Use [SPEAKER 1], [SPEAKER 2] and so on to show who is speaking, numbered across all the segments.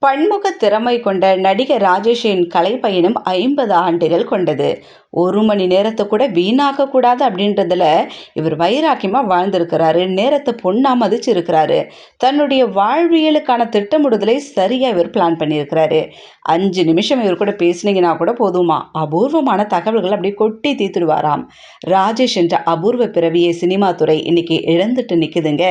[SPEAKER 1] பன்முக திறமை கொண்ட நடிகர் ராஜேஷின் கலைப்பயணம் ஐம்பது ஆண்டுகள் கொண்டது. ஒரு மணி நேரத்தை கூட வீணாக்கக்கூடாது அப்படின்றதுல இவர் வைராக்கியமாக வாழ்ந்திருக்கிறாரு நேரத்தை பொண்ணா மதிச்சிருக்கிறாரு தன்னுடைய வாழ்வியலுக்கான திட்டமிடுதலை சரியாக இவர் பிளான் பண்ணியிருக்கிறாரு. அஞ்சு நிமிஷம் இவர் கூட பேசுனீங்கன்னா கூட போதுமா? அபூர்வமான தகவல்கள் அப்படி கொட்டி தீத்துடுவாராம். ராஜேஷ் என்ற அபூர்வ பிறவியை சினிமா துறை இன்னைக்கு இழந்துட்டு நிற்குதுங்க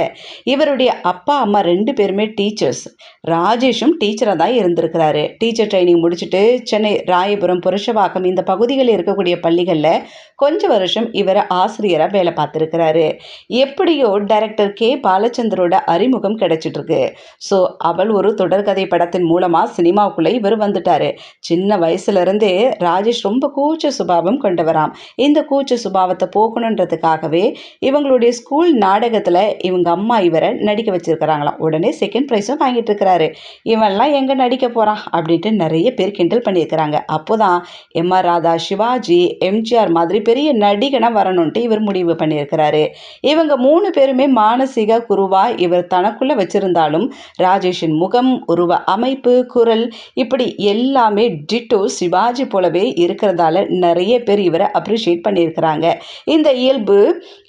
[SPEAKER 1] இவருடைய அப்பா அம்மா ரெண்டு பேருமே டீச்சர்ஸ் ராஜேஷும் டீச்சராக தான் இருந்திருக்கிறாரு. டீச்சர் ட்ரைனிங் முடிச்சுட்டு சென்னை ராயபுரம் புருஷவாக்கம் இந்த பகுதிகளில் இருக்கக்கூடிய பள்ளிகளில் கொஞ்ச வருஷம் இவர் ஆசிரியராக வேலை பார்த்துருக்கிறாரு. எப்படியோ டைரக்டர் கே. பாலச்சந்தரோட அறிமுகம் கிடைச்சிட்டு இருக்கு ஸோ அவள் ஒரு தொடர்கதை படத்தின் மூலமாக சினிமாவுக்குள்ளே இவர் வந்துட்டாரு. சின்ன வயசுல இருந்தே ராஜேஷ் ரொம்ப கூச்ச சுபாவம் கொண்டவராம். இந்த கூச்ச சுபாவத்தை போக்கணுன்றதுக்காகவே இவங்களுடைய ஸ்கூல் நாடகத்தில் இவங்க அம்மா இவரை நடிக்க வச்சிருக்கிறாங்களாம். உடனே செகண்ட் ப்ரைஸும் வாங்கிட்டு இருக்கிறாரு இவன்லாம் எங்கே நடிக்க போகிறான் அப்படின்ட்டு நிறைய பேர் கிண்டல் பண்ணியிருக்கிறாங்க. அப்போதான் M R Radha Sivaji MGR மாதிரி பெரிய நடிகனாக வரணுன்ட்டு இவர் முடிவு பண்ணியிருக்கிறாரு. இவங்க மூணு பேருமே மானசீக குருவா இவர் தனக்குள்ளே வச்சிருந்தாலும் ராஜேஷின் முகம் உருவ அமைப்பு குரல் இப்படி எல்லாமே டிட்டோ சிவாஜி போலவே இருக்கிறதால நிறைய பேர் இவரை அப்ரிஷியேட் பண்ணியிருக்கிறாங்க. இந்த இயல்பு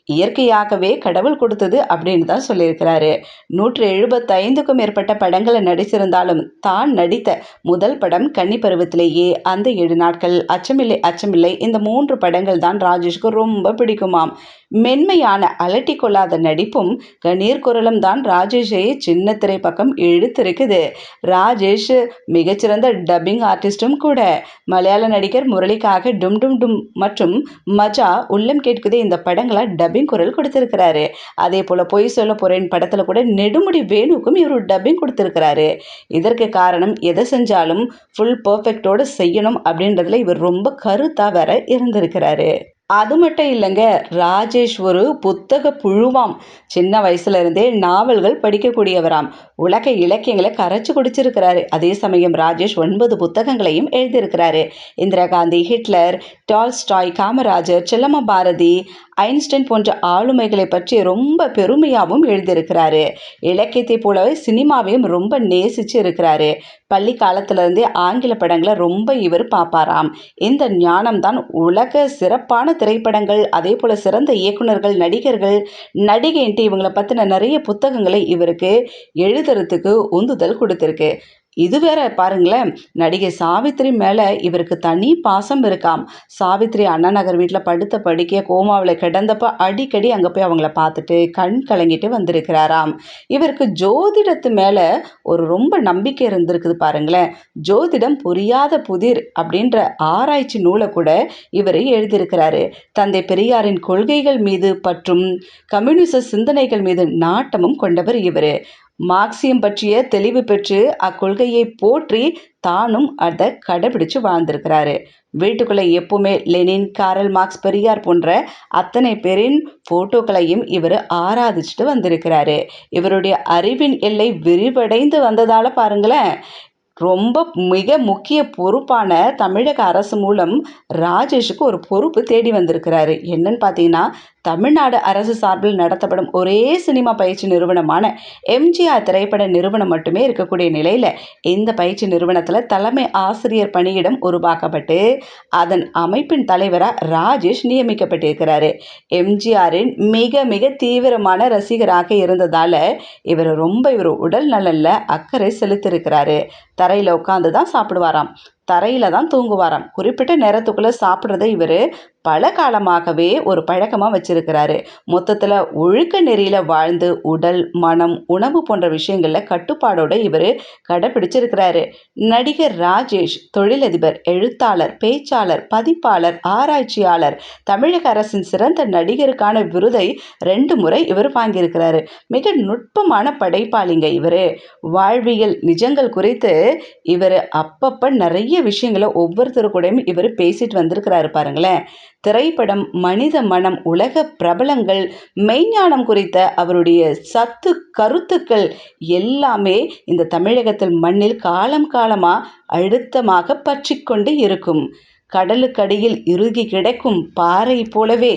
[SPEAKER 1] இயற்கையாகவே கடவுள் கொடுத்தது அப்படின்னு தான் சொல்லியிருக்கிறாரு. நூற்று எழுபத்தைந்துக்கும் மேற்பட்ட படங்களை நடிச்சிருந்தாலும் தான் நடித்த முதல் படம் கன்னி பருவத்திலேயே அந்த ஏழு நாட்கள் அச்சமில்லை அச்சமில்லை. இந்த மூன்று படங்கள் தான் ராஜேஷ்க்கு ரொம்ப பிடிக்குமாம். மென்மையான அலட்டி கொள்ளாத நடிப்பும் கணீர் குரலும் தான் ராஜேஷை சின்ன திரை பக்கம் இழுத்திருக்குது. ராஜேஷ் மிகச்சிறந்த டப்பிங் ஆர்டிஸ்டும் கூட. மலையாள நடிகர் முரளிக்காக டும் டும் டும் மற்றும் மஜா உள்ளம் கேட்குதே இந்த படங்களை டப்பிங் குரல் கொடுத்திருக்கிறாரு. அதே போல் பொய் சொல்ல போறேன் படத்தில் கூட நெடுமுடி வேணுக்கும் இவர் டப்பிங் கொடுத்திருக்கிறாரு. இதற்கு காரணம் எதை செஞ்சாலும் ஃபுல் பர்ஃபெக்டோடு செய்யணும் அப்படின்றதுல இவர் ரொம்ப கருத்தாக வேற இருந்திருக்கிறாரு. அது மட்டும் இல்லைங்க ராஜேஷ் ஒரு புத்தக புழுவாம். சின்ன வயசுல இருந்தே நாவல்கள் படிக்கக்கூடியவராம். உலக இலக்கியங்களை கரைச்சி குடிச்சிருக்கிறாரு. அதே சமயம் ராஜேஷ் ஒன்பது புத்தகங்களையும் எழுதியிருக்கிறாரு. Indira Gandhi Hitler Tolstoy Kamarajar Chellamma Bharathi Einstein போன்ற ஆளுமைகளை பற்றி ரொம்ப பெருமையாகவும் எழுதியிருக்கிறாரு. இலக்கியத்தை போலவே சினிமாவையும் ரொம்ப நேசிச்சு இருக்கிறாரு பள்ளி காலத்திலிருந்தே ஆங்கில படங்களை ரொம்ப இவர் பார்ப்பாராம். இந்த ஞானம் தான் உலக சிறப்பான திரைப்படங்கள் அதே போல் சிறந்த இயக்குனர்கள் நடிகர்கள் நடிகைன்ட்டு இவங்களை பற்றின நிறைய புத்தகங்களை இவருக்கு எழுதுறதுக்கு உந்துதல் கொடுத்துருக்கு. இது வேற பாருங்களேன். நடிகை சாவித்ரி மேலே இவருக்கு தனி பாசம் இருக்காம். சாவித்ரி அண்ணா நகர் வீட்டில் படுத்த படிக்க கோமாவில் கிடந்தப்ப அடிக்கடி அங்கே போய் அவங்கள பார்த்துட்டு கண் கலங்கிட்டு வந்திருக்கிறாராம். இவருக்கு ஜோதிடத்து மேலே ஒரு ரொம்ப நம்பிக்கை இருந்திருக்குது பாருங்களேன். ஜோதிடம் புரியாத புதிர் அப்படின்ற ஆராய்ச்சி நூலை கூட இவர் எழுதியிருக்கிறாரு. தந்தை பெரியாரின் கொள்கைகள் மீது பற்றும் கம்யூனிச சிந்தனைகள் மீது நாட்டமும் கொண்டவர் இவர். மார்க்சியம் பற்றிய தெளிவு பெற்று அக்கொள்கையை போற்றி தானும் அதை கடைபிடிச்சு வாழ்ந்திருக்கிறாரு. வீட்டுக்குள்ளே எப்பவுமே லெனின் காரல் மார்க்ஸ் பெரியார் போன்ற அத்தனை பேரின் ஃபோட்டோக்களையும் இவர் ஆராதிச்சுட்டு வந்திருக்கிறாரு. இவருடைய அறிவின் எல்லை விரிவடைந்து வந்ததால் பாருங்களேன் ரொம்ப மிக முக்கிய பொறுப்பான தமிழக அரசு மூலம் ராஜேஷுக்கு ஒரு பொறுப்பு தேடி வந்திருக்கிறாரு. என்னன்னு பார்த்தீங்கன்னா தமிழ்நாடு அரசு சார்பில் நடத்தப்படும் ஒரே சினிமா பயிற்சி நிறுவனமான எம்ஜிஆர் திரைப்பட நிறுவனம் மட்டுமே இருக்கக்கூடிய நிலையில் இந்த பயிற்சி நிறுவனத்தில் தலைமை ஆசிரியர் பணியிடம் உருவாக்கப்பட்டு அதன் அமைப்பின் தலைவராக ராஜேஷ் நியமிக்கப்பட்டிருக்கிறாரு. எம்ஜிஆரின் மிக மிக தீவிரமான ரசிகராக இருந்ததால் இவர் ரொம்ப இவர் உடல் நலனில் அக்கறை செலுத்தியிருக்கிறாரு. தரையில் உட்காந்து தான் சாப்பிடுவாராம். தரையில் தான் தூங்குவாராம். குறிப்பிட்ட நேரத்துக்குள்ளே சாப்பிட்றத இவர் பல காலமாகவே ஒரு பழக்கமாக வச்சிருக்கிறாரு. மொத்தத்தில் ஒழுக்க நெறியில் வாழ்ந்து உடல் மனம் உணவு போன்ற விஷயங்களில் கட்டுப்பாடோடு இவர் கடைப்பிடிச்சிருக்கிறாரு நடிகர் ராஜேஷ் தொழிலதிபர் எழுத்தாளர் பேச்சாளர் பதிப்பாளர் ஆராய்ச்சியாளர் தமிழக அரசின் சிறந்த நடிகருக்கான விருதை ரெண்டு முறை இவர் வாங்கியிருக்கிறாரு. மிக நுட்பமான படைப்பாளிங்க இவர். வாழ்வியல் நிஜங்கள் குறித்து இவர் அப்பப்போ நிறைய நிறைய விஷயங்களை ஒவ்வொருத்தர் கூடயும் இவர் பேசிட்டு வந்திருக்கிறாரு பாருங்களேன். திரைப்படம் மனித மனம் உலக பிரபலங்கள் மெய்ஞானம் குறித்த அவருடைய சத்து கருத்துக்கள் எல்லாமே இந்த தமிழகத்தில் மண்ணில் காலம் காலமாக அழுத்தமாக பற்றி கொண்டு இருக்கும். கடலுக்கடியில் இறுகி கிடைக்கும் பாறை போலவே